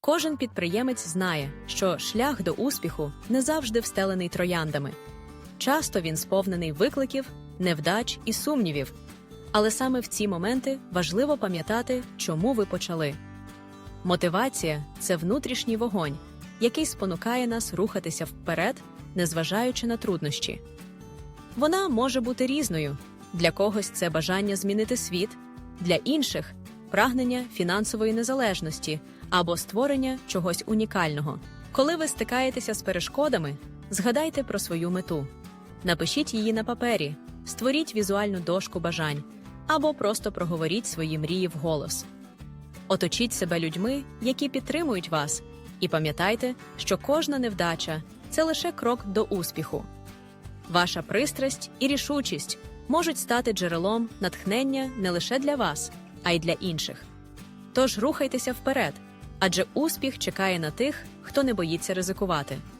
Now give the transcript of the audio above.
Кожен підприємець знає, що шлях до успіху не завжди встелений трояндами. Часто він сповнений викликів, невдач і сумнівів. Але саме в ці моменти важливо пам'ятати, чому ви почали. Мотивація це внутрішній вогонь, який спонукає нас рухатися вперед, незважаючи на труднощі. Вона може бути різною. Для когось це бажання змінити світ, для інших прагнення фінансової незалежності або створення чогось унікального. Коли ви стикаєтеся з перешкодами, згадайте про свою мету. Напишіть її на папері, створіть візуальну дошку бажань або просто проговоріть свої мрії вголос. Оточіть себе людьми, які підтримують вас, і пам'ятайте, що кожна невдача це лише крок до успіху. Ваша пристрасть і рішучість можуть стати джерелом натхнення не лише для вас, а й для інших. Тож рухайтеся вперед, адже успіх чекає на тих, хто не боїться ризикувати.